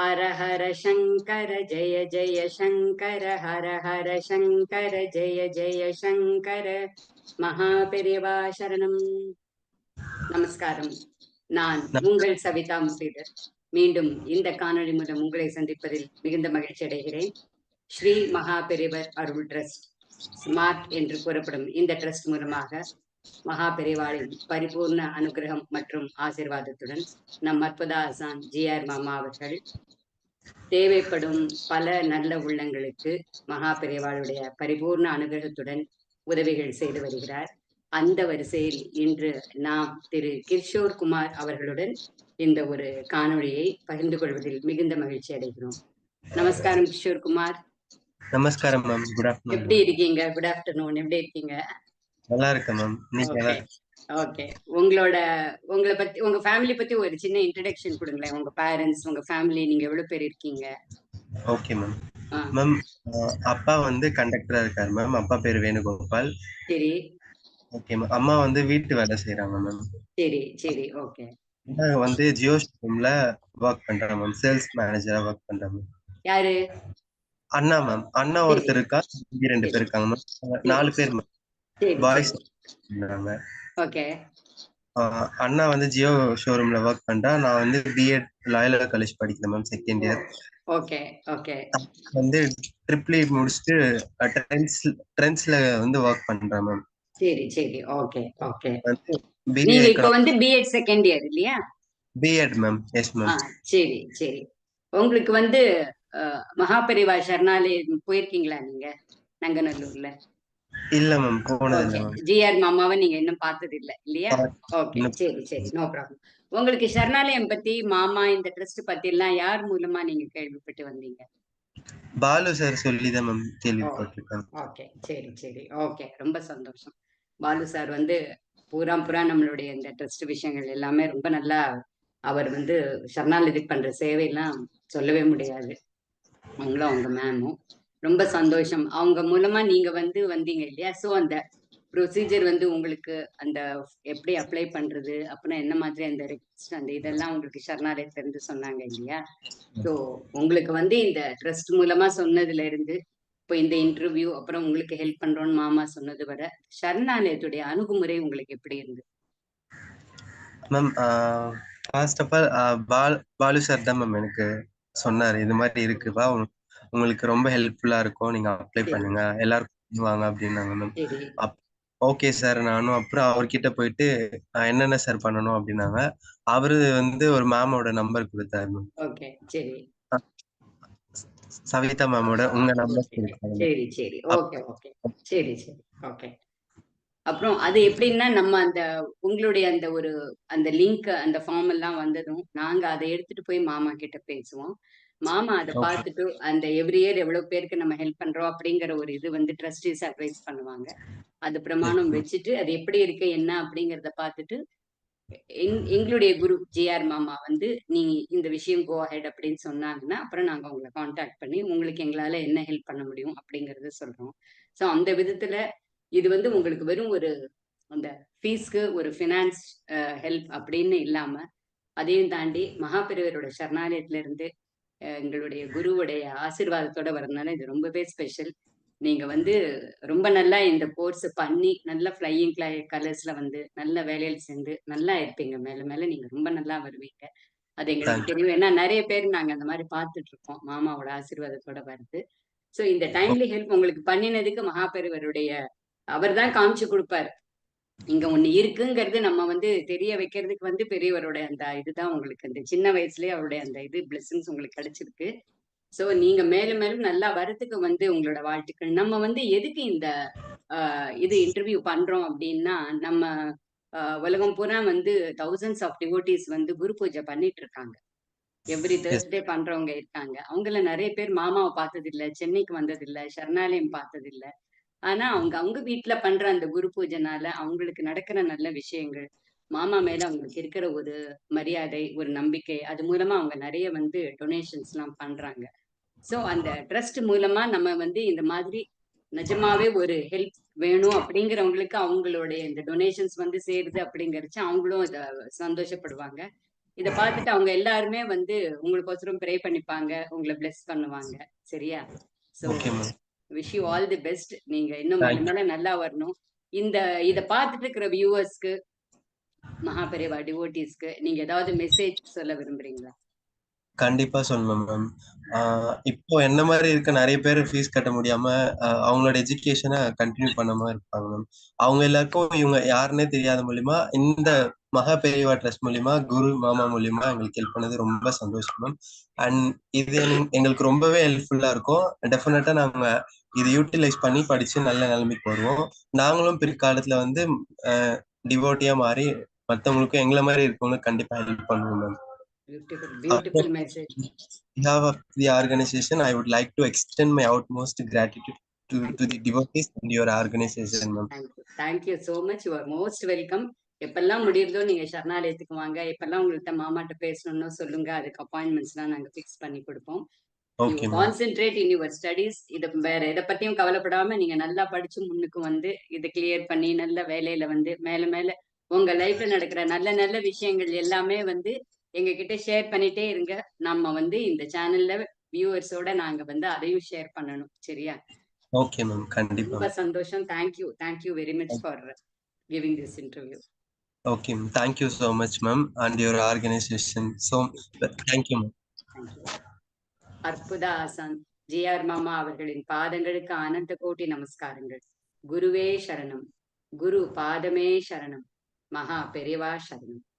ஹர ஹர சங்கர ஜெய ஜெய சங்கர ஹர ஹர சங்கர ஜெய ஜெய சங்கர. மகாபெரிவா சரணம். நமஸ்காரம். நான் உங்கள் சவிதா முரளிதர். மீண்டும் இந்த காணொளி மூலம் உங்களை சந்திப்பதில் மிகுந்த மகிழ்ச்சி அடைகிறேன். ஸ்ரீ மகாபெரிவர் அருள் ட்ரஸ்ட் ஸ்மார்ட் என்று கூறப்படும் இந்த ட்ரஸ்ட் மூலமாக மகா பெரிவாளின் பரிபூர்ண அனுகிரகம் மற்றும் ஆசிர்வாதத்துடன் நம் அற்புத ஆசான் ஜி ஆர் மாமா அவர்கள் தேவைப்படும் பல நல்ல உள்ளங்களுக்கு மகா பெரிவாளுடைய பரிபூர்ண அனுகிரகத்துடன் உதவிகள் செய்து வருகிறார். அந்த வரிசையில் இன்று நாம் திரு கிஷோர் குமார் அவர்களுடன் இந்த ஒரு காணொளியை பகிர்ந்து கொள்வதில் மிகுந்த மகிழ்ச்சி அடைகிறோம். நமஸ்காரம் கிஷோர் குமார். நமஸ்காரம் மேம் குட் ஆஃப்டர்நூன் எப்படி இருக்கீங்க? குட் ஆஃப்டர்நூன் எப்படி இருக்கீங்க? நல்லா இருக்கேன் மேம் நீங்க ஓகே உங்களோட உங்களை பத்தி உங்க ஃபேமிலி பத்தி ஒரு சின்ன இன்ட்ரடக்ஷன் கொடுங்களேன். உங்க பேரண்ட்ஸ் உங்க ஃபேமிலி நீங்க எவ்வளவு பேர் இருக்கீங்க? Okay ma'am. மேம் அப்பா வந்து கண்டக்டரா இருக்காரு மேம் அப்பா பேரு வேணுகோபால். சரி. ஓகே மேம் அம்மா வந்து வீட்டு வேலை செய்யறாங்க மேம் சரி சரி. ஓகே நான் வந்து ஜியோ ஷோரூம்ல ஒர்க் பண்றேன் மேம் சேல்ஸ் மேனேஜரா ஒர்க் பண்றேன் மேம் யாரு? அண்ணா மேம் அண்ணா ஒருத்தர் இருக்கா? ரெண்டு பேர் இருக்காங்க மேம் நாலு பேர் மேம் பாய்ஸ் ஓகே. அண்ணா வந்து ஜியோ ஷோரூம்ல ஒர்க் பண்றா. நான் வந்து பிஎட் லாயலா காலேஜ் படிக்கிறேன் ma'am second year okay okay. வந்து ட்ரிபிள் முடிச்சுட்டு ட்ரெண்ட்ஸ் ட்ரெண்ட்ஸ்ல வந்து ஒர்க் பண்றேன் மேம் சரி சரி. Okay okay. நீங்க இப்ப வந்து பிஎட் செகண்ட் இயர் இல்லையா? பிஎட் மேம் எஸ் மேம் சரி சரி. உங்களுக்கு வந்து மகாபெரிவா சரணாலயம் போயிருக்கீங்களா நீங்க? நங்கநல்லூர்ல? இல்ல மேம் போனது ஜிஆர் மாமாவை நீங்க இன்னும் பார்த்தது இல்ல இல்லையா? ஓகே சரி சரி நோ ப்ராப்ளம் உங்களுக்கு சரணாலயம் பத்தி மாமா இந்த ட்ரஸ்ட் பத்தி எல்லாம் யார் மூலமா நீங்க கேள்விப்பட்டு வந்தீங்க? பாலு சார் சொல்லிதான் மேம் கேள்விப்பட்டிருக்கேன் ஓகே சரி சரி ஓகே ரொம்ப சந்தோஷம். பாலு சார் வந்து பூரா பூரா நம்மளுடைய இந்த ட்ரஸ்ட் விஷயங்கள் எல்லாமே ரொம்ப நல்லா அவர் வந்து சரணாலயத்துக்கு பண்ற சேவையெல்லாம் சொல்லவே முடியாது. அவங்களும் அவங்க மேமும் ரொம்ப சந்தோஷம். அவங்க மூலமா நீங்க வந்து வந்தீங்க இல்லையா? சோ அந்த ப்ரொசீஜர் வந்து உங்களுக்கு அந்த எப்படி அப்ளை பண்றது? அப்புறம் என்ன மாதிரி அந்த ரெக்வஸ்ட் அந்த இதெல்லாம் உங்களுக்கு சரணாலயத்துல இருந்து சொன்னாங்க இல்லையா? ஸோ உங்களுக்கு வந்து இந்த ட்ரஸ்ட் மூலமா சொன்னதுல இருந்து இப்போ இந்த இன்டர்வியூ அப்புறம் உங்களுக்கு ஹெல்ப் பண்றோம்னு மாமா சொன்னது வர சரணாலயத்துடைய அணுகுமுறை உங்களுக்கு எப்படி இருந்து? மேம் ஃபர்ஸ்ட் ஆஃப் ஆல் பால் பாலு சார் தான் மேம் எனக்கு சொன்னார். இது மாதிரி இருக்குப்பா உங்களுக்கு ரொம்ப ஹெல்ப்ஃபுல்லா இருக்கும் நீங்க அப்ளை. பண்ணுங்க எல்லாரும் பண்ணுவாங்க அப்படின்னாங்க மேம் ஓகே சார் நானும் அப்புறம் அவர்கிட்ட போயிட்டு என்னென்ன சார் பண்ணணும் அப்படின்னாங்க அவரு வந்து ஒரு மேமோட நம்பர் கொடுத்தாரு மேம் ஓகே சரி சவிதா மேமோட உங்க நம்பர் சரி சரி ஓகே ஓகே சரி சரி ஓகே அப்புறம் அது எப்படின்னா நம்ம அந்த உங்களுடைய அந்த ஒரு அந்த லிங்க் அந்த ஃபார்ம் எல்லாம் வந்ததும் நாங்க அதை எடுத்துட்டு போய் மாமா கிட்ட பேசுவோம் மாமா அதை. பார்த்துட்டு அந்த எவ்ரி இயர் எவ்வளவு பேருக்கு நம்ம ஹெல்ப் பண்றோம் அப்படிங்கிற ஒரு இது வந்து ட்ரஸ்டீஸ் அட்வைஸ் பண்ணுவாங்க அது பிரமாணம். வச்சுட்டு அது எப்படி இருக்கு என்ன அப்படிங்கறத பார்த்துட்டு எங்- எங்களுடைய குரு ஜிஆர் மாமா வந்து நீ இந்த விஷயம் கோ அஹெட் அப்படின்னு சொன்னாங்கன்னா அப்புறம் நாங்க உங்களை காண்டாக்ட் பண்ணி உங்களுக்கு எங்களால என்ன ஹெல்ப் பண்ண முடியும் அப்படிங்கறத சொல்றோம் சோ அந்த விதத்துல இது வந்து உங்களுக்கு வெறும் ஒரு அந்த ஃபீஸ்க்கு ஒரு ஃபினான்ஸ் ஹெல்ப் அப்படின்னு இல்லாம அதையும் தாண்டி மகாபெரிவரோட சரணாலயத்துல இருந்து எங்களுடைய குருவுடைய ஆசீர்வாதத்தோட வரதுனால இது ரொம்பவே ஸ்பெஷல் நீங்க வந்து ரொம்ப நல்லா இந்த கோர்ஸ் பண்ணி நல்ல ஃப்ளையிங் கலர்ஸ்ல வந்து நல்ல வேலையில சேர்ந்து நல்லா இருப்பீங்க. மேல மேல நீங்க ரொம்ப நல்லா வருவீங்க. அது எங்களுக்கு. தெரியும். ஏன்னா நிறைய பேர் நாங்க அந்த மாதிரி பார்த்துட்டு இருக்கோம் மாமாவோட ஆசீர்வாதத்தோட வருது சோ இந்த டைம்லி ஹெல்ப் உங்களுக்கு பண்ணினதுக்கு மகாபெரிவருடைய அவர் தான் காமிச்சு கொடுப்பாரு. இங்க ஒண்ணு இருக்குங்கிறது நம்ம வந்து தெரிய வைக்கிறதுக்கு வந்து பெரியவரோட அந்த இதுதான் உங்களுக்கு. அந்த சின்ன வயசுலயே அவருடைய அந்த இது பிளெஸிங்ஸ் உங்களுக்கு கிடைச்சிருக்கு. சோ நீங்க மேலும் மேலும் நல்லா வரதுக்கு வந்து உங்களோட வாழ்த்துக்கள். நம்ம வந்து எதுக்கு இந்த ஆஹ் இது இன்டர்வியூ பண்றோம் அப்படின்னா நம்ம உலகம் பூரா வந்து தௌசண்ட்ஸ் ஆஃப் டிவோட்டிஸ் வந்து குரு பூஜை பண்ணிட்டு இருக்காங்க. எவ்ரி தேர்ஸ்டே பண்றவங்க இருக்காங்க. அவங்கள நிறைய பேர் மாமாவை பார்த்தது இல்ல சென்னைக்கு வந்தது இல்ல சரணாலயம் பார்த்தது இல்ல ஆனா அவங்க அவங்க வீட்டுல பண்ற அந்த குரு பூஜைனால அவங்களுக்கு நடக்கிற நல்ல விஷயங்கள் மாமா மேல அவங்களுக்கு இருக்கிற ஒரு மரியாதை ஒரு நம்பிக்கை அது மூலமா அவங்க நிறைய வந்து டொனேஷன்ஸ் எல்லாம் பண்றாங்க. சோ அந்த ட்ரஸ்ட் மூலமா நம்ம வந்து இந்த மாதிரி நிஜமாவே ஒரு ஹெல்ப் வேணும் அப்படிங்கிறவங்களுக்கு அவங்களுடைய இந்த டொனேஷன்ஸ் வந்து சேருது அப்படிங்கறச்சு அவங்களும் இத சந்தோஷப்படுவாங்க. இத பார்த்துட்டு அவங்க எல்லாருமே வந்து உங்களுக்கோசரம் ப்ரே பண்ணிப்பாங்க உங்களை பிளெஸ் பண்ணுவாங்க. சரியா? So wish you all the best நீங்க இன்னும் மேல நல்லா வரணும். இந்த இத பார்த்துட்டு இருக்கிற வியூவர்ஸ்க்கு மகாபெரிவா டிவோட்டிஸ்க்கு நீங்க ஏதாவது மெசேஜ் சொல்ல விரும்புறீங்களா? கண்டிப்பா சொல்லணும் மேம் இப்போ என்ன மாதிரி இருக்க? நிறைய பேர் ஃபீஸ் கட்ட முடியாம அவங்களோட எஜுகேஷனை கண்டினியூ பண்ணாம இருப்பாங்க மேம் அவங்க எல்லாருக்கும் இவங்க யாருன்னே தெரியாத மூலியமா இந்த மகா பெரியவா ட்ரஸ்ட் மூலியமா குரு மாமா மூலியமா எங்களுக்கு ஹெல்ப் பண்ணது ரொம்ப சந்தோஷம் மேம் அண்ட் இது எங்களுக்கு ரொம்பவே ஹெல்ப்ஃபுல்லா இருக்கும். டெஃபினட்டா நாங்க இது யூட்டிலைஸ் பண்ணி படிச்சு நல்ல நிலைமைக்கு வருவோம். நாங்களும் பிற்காலத்துல வந்து டிவோட்டியா மாறி மத்தவங்களுக்கும் எங்களை மாதிரி இருக்கவங்களுக்கு கண்டிப்பா ஹெல்ப் பண்ணுவோம் ma'am beautiful beautiful message behalf of the organization, I would like to extend my utmost gratitude to, to the devotees and your organization, ma'am. Thank you thank you so much you are most welcome எப்பெல்லாம் முடியுறதோ நீங்க சரணாலயத்துக்கு வாங்க. எப்பெல்லாம் உங்கள்கிட்ட மாமாட்ட பேசணும்னு சொல்லுங்க. அதுக்கு அப்பாயின்மெண்ட்ஸ்லாம் நாங்க ஃபிக்ஸ் பண்ணி கொடுப்போம். கான்சென்ட்ரேட் இன் யுவர் ஸ்டடீஸ் இத வேற எதை பத்தியும் கவலைப்படாம நீங்க நல்லா படிச்சு முன்னுக்கு வந்து இதை கிளியர் பண்ணி நல்ல வேலையில வந்து மேல மேல உங்க லைஃப்ல நடக்கிற நல்ல நல்ல விஷயங்கள் எல்லாமே வந்து எங்க கிட்ட ஷேர் பண்ணிட்டே இருங்க. நம்ம வந்து இந்த சேனல்ல வியூவர்ஸோட நாங்க வந்து அதையும் ஷேர் பண்ணணும். சரியா? Okay, ma'am. கண்டிப்பா ரொம்ப சந்தோஷம். Thank you thank you very much for giving this interview Okay, ma'am. Thank you so much, ma'am, and your organization. So, thank you, ma'am. அற்புத ஆசான். ஜிஆர் மாமா அவர்களின் பாதங்களுக்கு அனந்த கோட்டி நமஸ்காரங்கள். குருவே சரணம். குரு பாதமே சரணம். மகா பெரியவா சரணம்.